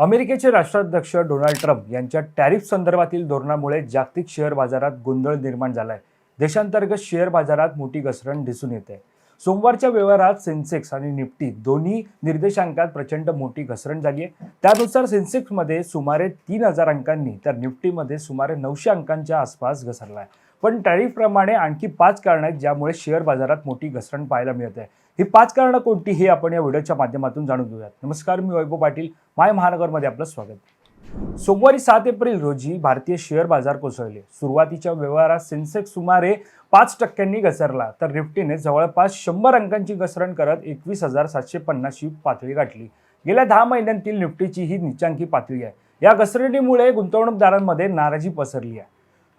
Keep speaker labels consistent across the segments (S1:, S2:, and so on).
S1: अमेरिकेचे राष्ट्राध्यक्ष Donald Trump यांच्या टॅरिफ संदर्भातील धोरणामुळे जागतिक शेअर बाजारात गोंधळ निर्माण झाला आहे देशांतर्गत शेअर बाजारात मोठी घसरण दिसून येते. सोमवारच्या व्यवहारात सेन्सेक्स आणि निफ्टी दोन्ही निर्देशांकात प्रचंड मोठी घसरण झाली आहे त्यानुसार सेन्सेक्समध्ये सुमारे तीन हजार अंकांनी तर निफ्टीमध्ये सुमारे नऊशे अंकांच्या आसपास घसरला आहे पण टॅरिफप्रमाणे आणखी पाच कारणं आहेत ज्यामुळे शेअर बाजारात मोठी घसरण पाहायला मिळत. आहे ही पाच कारणं कोणती हे आपण या व्हिडिओच्या माध्यमातून जाणून घेऊयात. नमस्कार मी वैभव पाटील. माय महानगरमध्ये आपलं स्वागत सोमवारी सात एप्रिल रोजी भारतीय शेअर बाजार कोसळले. सुरुवातीच्या व्यवहारात सेन्सेक्स सुमारे पाच टक्क्यांनी घसरला तर निफ्टीने जवळपास शंभर अंकांची घसरण करत एकवीस हजार सातशे पन्नासची पातळी गाठली. गेल्या दहा महिन्यांतील निफ्टीची ही निचांकी पातळी आहे. या घसरणीमुळे गुंतवणूकदारांमध्ये नाराजी पसरली आहे.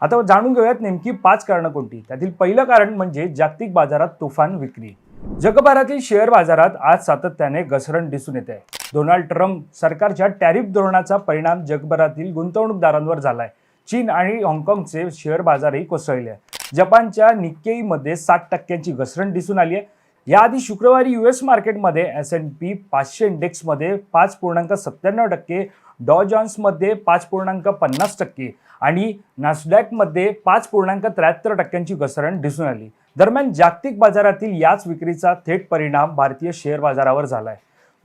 S1: आता जाणून घेऊयात नेमकी पाच कारणं कोणती. त्यातील पहिलं कारण म्हणजे जागतिक बाजारात तुफान विक्री. जगभरातील शेअर बाजारात आज सातत्याने घसरण दिसून येत. आहे डोनाल्ड ट्रम्प सरकारच्या टॅरिफ धोरणाचा परिणाम जगभरातील गुंतवणूकदारांवर झालाय. चीन आणि हाँगकाँगचे शेअर बाजारही कोसळले. आहे जपानच्या निक्केईमध्ये सात टक्क्यांची घसरण दिसून आली आहे. याआधी शुक्रवारी यू एस मार्केटमध्ये एस एन पी पाचशे इंडेक्समध्ये पाच पूर्णांक सत्त्याण्णव टक्के डॉ जॉन्समध्ये पाच पूर्णांक पन्नास टक्के आणि नासडॅकमध्ये पाच पूर्णांक त्र्याहत्तर टक्क्यांची घसरण दिसून आली. दरम्यान जागतिक बाजारातील याच विक्रीचा थेट परिणाम भारतीय शेअर बाजारावर झालाय.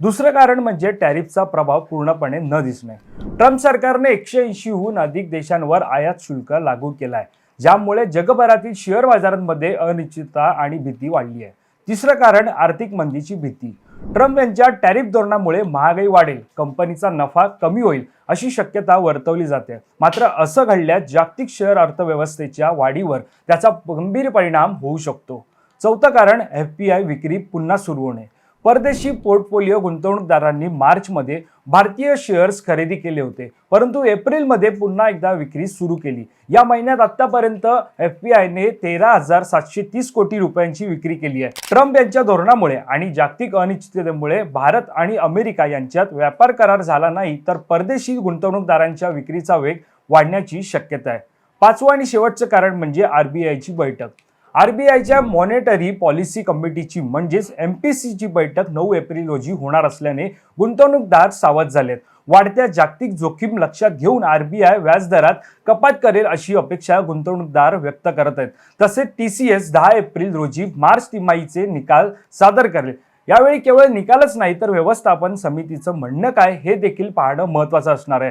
S1: दुसरं कारण म्हणजे टॅरिफचा प्रभाव पूर्णपणे न दिसणे. ट्रम्प सरकारने एकशे ऐंशीहून अधिक देशांवर आयात शुल्क लागू केला आहे ज्यामुळे जगभरातील शेअर बाजारांमध्ये अनिश्चितता आणि भीती वाढली आहे तिसरं कारण आर्थिक मंदीची भीती. ट्रम्प यांच्या टॅरिफ धोरणामुळे महागाई वाढेल कंपनीचा नफा कमी होईल अशी शक्यता वर्तवली जाते. मात्र असं घडल्यास जागतिक शेअर अर्थव्यवस्थेच्या वाढीवर त्याचा गंभीर परिणाम होऊ शकतो. चौथं कारण एफ पी आय विक्री पुन्हा सुरू होणे. परदेशी पोर्टफोलिओ गुंतवणूकदारांनी मार्चमध्ये भारतीय शेअर्स खरेदी केले होते. परंतु एप्रिलमध्ये पुन्हा एकदा विक्री सुरू केली. या महिन्यात आतापर्यंत एफ पी आयने तेरा हजार सातशे तीस कोटी रुपयांची विक्री केली आहे. ट्रम्प यांच्या धोरणामुळे आणि जागतिक अनिश्चिततेमुळे भारत आणि अमेरिका यांच्यात व्यापार करार झाला नाही तर परदेशी गुंतवणूकदारांच्या विक्रीचा वेग वाढण्याची शक्यता आहे. पाचवं आणि शेवटचं कारण म्हणजे आरबीआयची बैठक. आरबीआयच्या मॉनिटरी पॉलिसी कमिटीची म्हणजेच एम पी सीची बैठक नऊ एप्रिल रोजी होणार असल्याने गुंतवणूकदार सावध झालेत. वाढत्या जागतिक जोखीम लक्षात घेऊन आरबीआय व्याजदरात कपात करेल अशी अपेक्षा गुंतवणूकदार व्यक्त करत आहेत. तसेच टी सी एस दहा एप्रिल रोजी मार्च तिमाहीचे निकाल सादर करेल. यावेळी केवळ निकालच नाही तर व्यवस्थापन समितीचं म्हणणं काय हे देखील पाहणं महत्त्वाचं असणार आहे.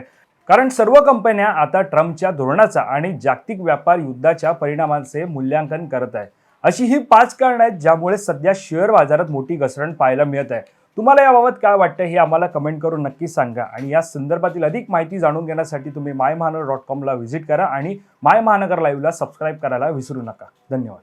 S1: कारण सर्व कंपन्या आता ट्रम्पच्या धोरणाचा आणि जागतिक व्यापार युद्धाच्या परिणामांचे मूल्यांकन करत आहे अशी ही पाच कारणं आहेत ज्यामुळे सध्या शेअर बाजारात मोठी घसरण पाहायला मिळत आहे. तुम्हाला याबाबत काय वाटतं हे आम्हाला कमेंट करून नक्की सांगा आणि या संदर्भातील अधिक माहिती जाणून घेण्यासाठी तुम्ही माय महानगर डॉट कॉमला व्हिजिट करा आणि माय महानगर लाईव्हला सबस्क्राईब करायला विसरू नका. धन्यवाद.